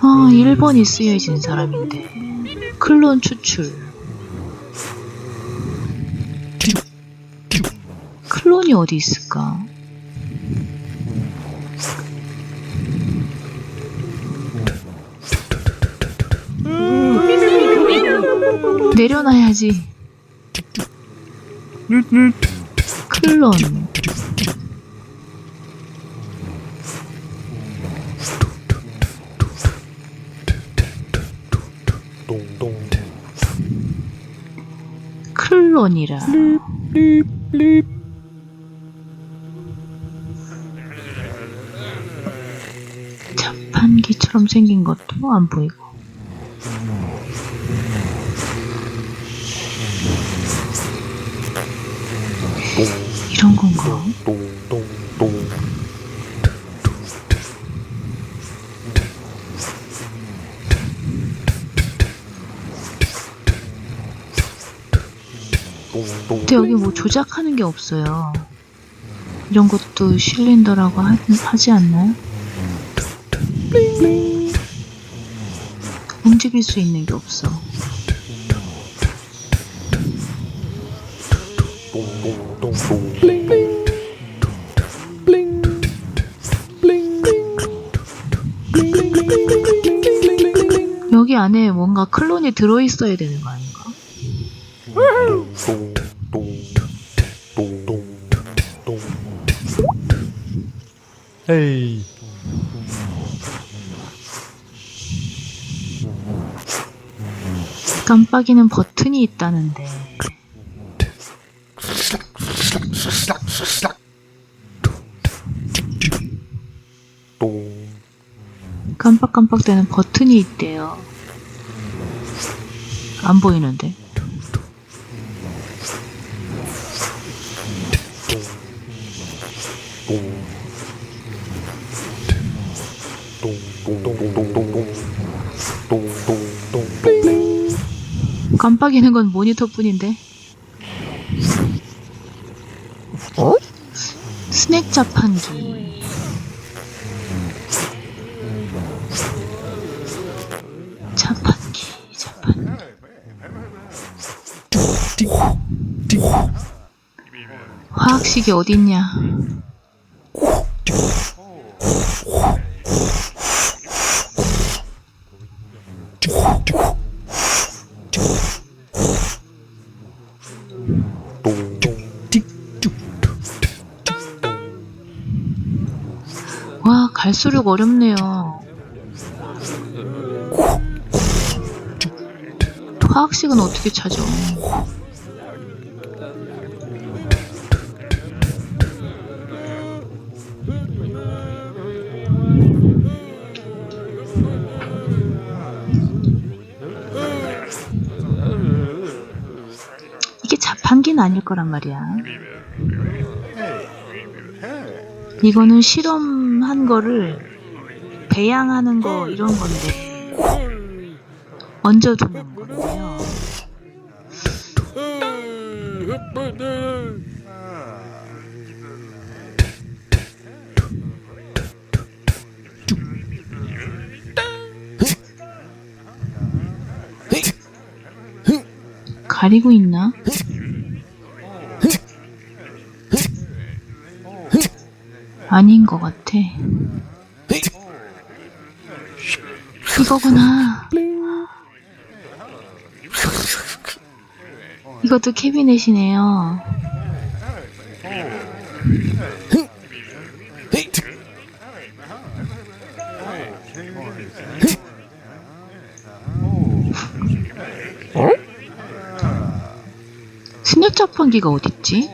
아, 1번이 쓰여진 사람인데. 클론 추출. 클론이 어디 있을까? 내려놔야지. 클론. 클론이라. 자판기처럼 생긴 것도 안 보이고. 이런 건가? 근데 여기 뭐 조작하는 게 없어요. 이런 것도 실린더라고 하, 하지 않나요? 움직일 수 있는 게 없어. 여기 안에 뭔가 클론이 들어있어야 되는 거 아닌가? 에이 깜빡이는 버튼이 있다는데. 동 깜빡깜빡대는 버튼이 있대요. 안 보이는데. 깜빡이는 건 모니터뿐인데. 어? 스낵 자판기. 자판기, 자판기. 화학식이 어딨냐? 수록 어렵네요. 화학식은 어떻게 찾아? 이게 자판기는 아닐 거란 말이야. 이거는 실험한 거를 배양하는 거 이런 건데 얹어두는 건데요. 가리고 있나? 아닌 것 같아. 이거구나. 이것도 캐비넷이네요. 스낵 자판기가 어딨지?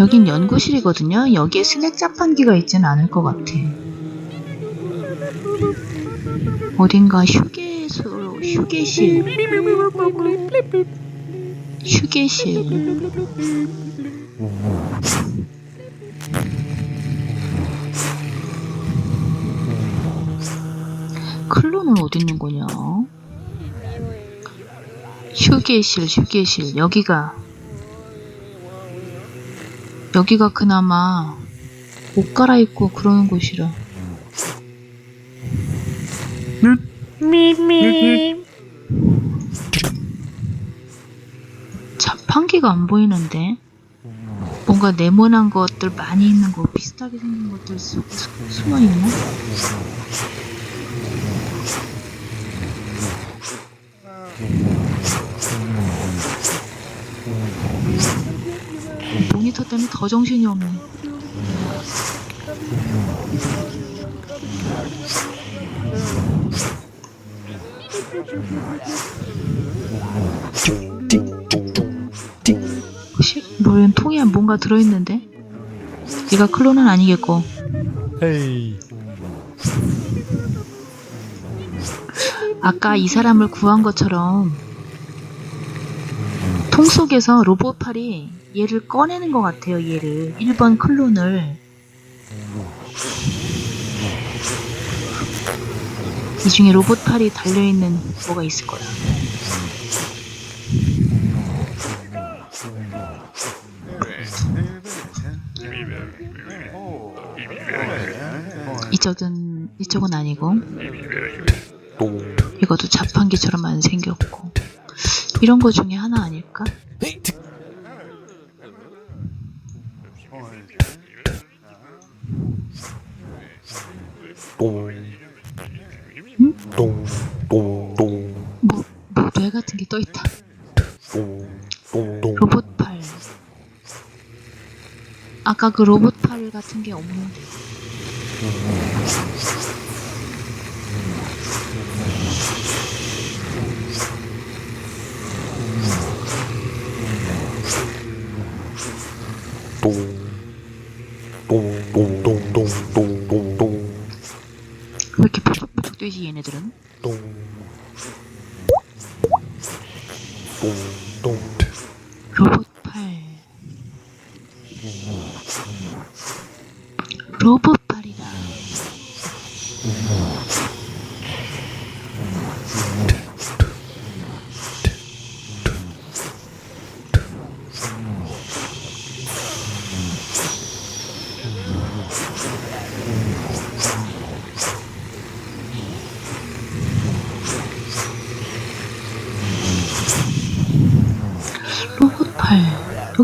여긴 연구실이거든요. 여기에 스낵 자판기가 있지는 않을 것 같아. 어딘가 휴게소, 휴게실. 휴게실. 클론은 어디 있는 거냐? 휴게실, 휴게실. 여기가 여기가 그나마 옷 갈아입고 그러는 곳이라. 자판기가 안 보이는데? 뭔가 네모난 것들 많이 있는 거 비슷하게 생긴 것들 수, 수, 숨어 있나? 모니터 때문에 더 정신이 없네. 혹시 뭐연 통에 뭔가 들어있는데? 얘가 클론은 아니겠고 헤이 아까 이 사람을 구한 것처럼 통 속에서 로봇팔이 얘를 꺼내는 것 같아요 얘를. 1번 클론을. 이 중에 로봇팔이 달려있는 뭐가 있을 거야. 이쪽은 이쪽은 아니고. 똥. 이것도 자판기처럼 안 생겼고 이런 거 중에 하나 아닐까? 똥똥똥똥 뭐, 뭐뇌 같은 게 떠 있다. 똥똥똥 로봇 팔. 아까 그 로봇 팔 같은 게 없는데. Boum.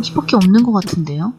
여기밖에 없는 것 같은데요?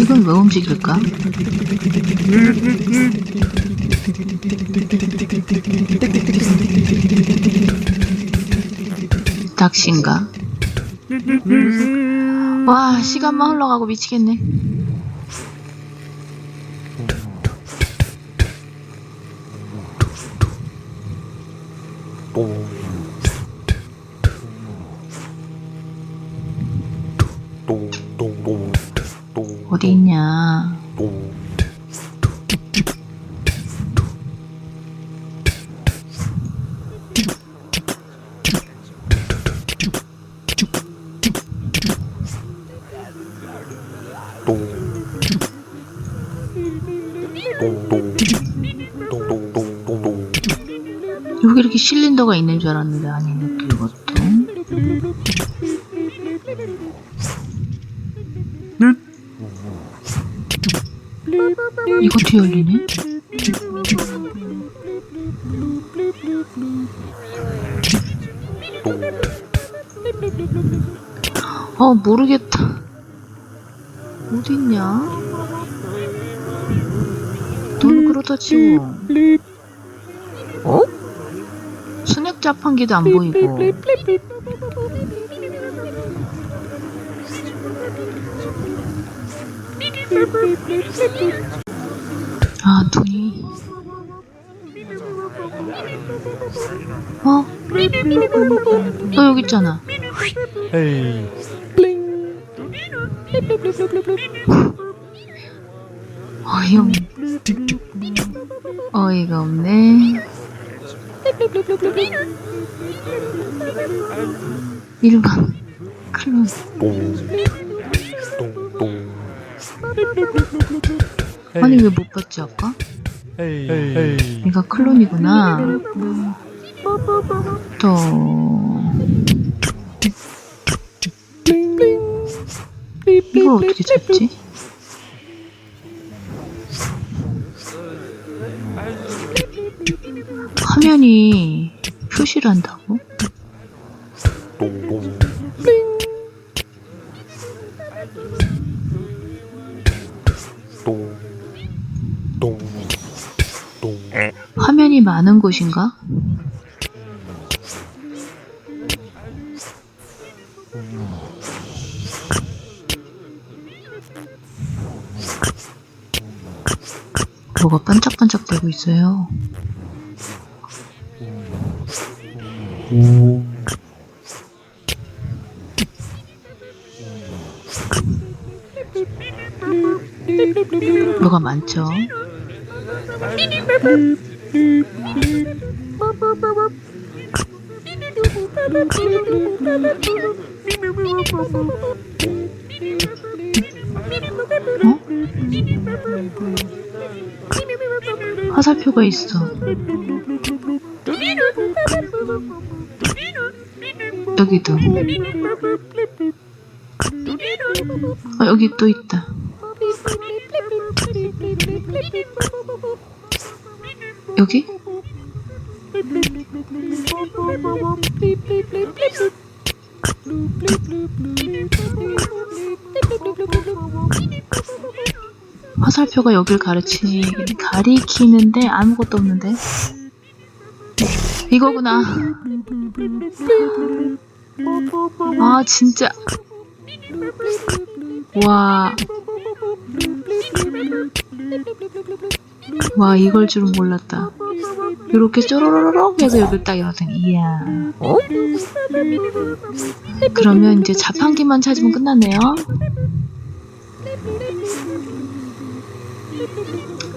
이건 왜 움직일까? 낚시인가? 와 시간만 흘러가고 미치겠네 어디 있냐? 여기 이렇게 실린더가 있는 줄 알았는데 아니네 그것도 이것도 열리네? 어 모르겠다. 어디 있냐? 넌 그러다 치고 어? 스낵 자판기도 안 보이고 아 눈이 어? 너 여기 있잖아 헤이 어이없네. 어이가 없네. 1번 클론 똥똥 똥 아니 왜 못 봤지 아까? 얘가 클론이구나 또 이걸 어떻게 잡지? 화면이 표시를 한다고? 많은 곳인가? 뭐가 반짝반짝대고 있어요. 뭐가 많죠? 어? 화살표가 있어. 여기도. 어, 여기 또 있다. 여기? 화살표가 여길 가르치, 가리키는데 아무것도 없는데? 이거구나. 아, 진짜. 와. 와, 이걸 줄은 몰랐다. 이렇게 쪼로로록 해서 여길 딱 열었더니, 이야. 그러면 이제 자판기만 찾으면 끝났네요.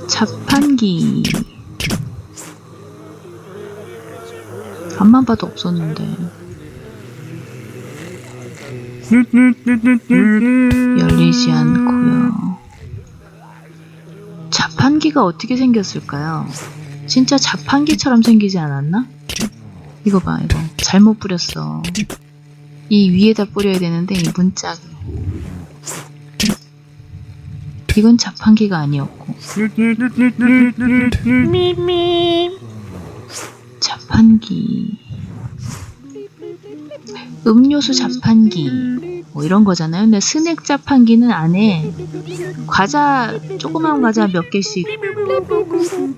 자판기. 앞만 봐도 없었는데. 열리지 않고요. 자판기가 어떻게 생겼을까요? 진짜 자판기처럼 생기지 않았나? 이거 봐, 이거. 잘못 뿌렸어. 이 위에다 뿌려야 되는데, 이 문짝이. 이건 자판기가 아니었고. 자판기. 음료수 자판기. 뭐 이런 거잖아요. 근데 스낵 자판기는 안에 과자, 조그만 과자 몇 개씩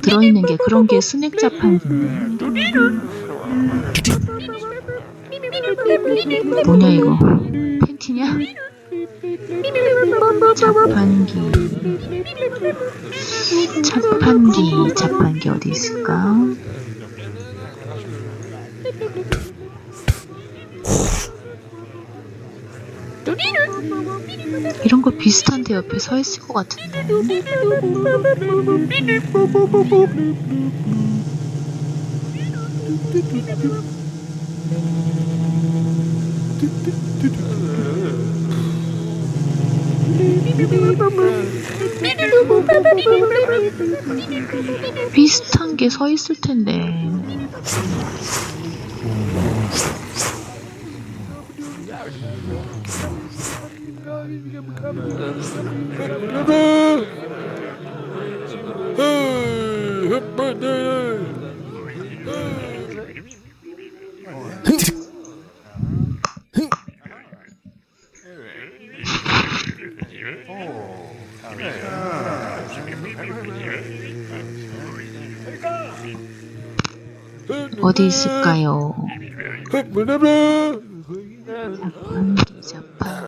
들어있는 게 그런 게 스낵 자판기인데. 뭐냐, 이거. 팬티냐? 자판기. 자판기, 자판기 어디 있을까? 이런 거 비슷한데 옆에 서 있을 것 같은데. 비슷한 게 서 있을 텐데. 어디 있을까요?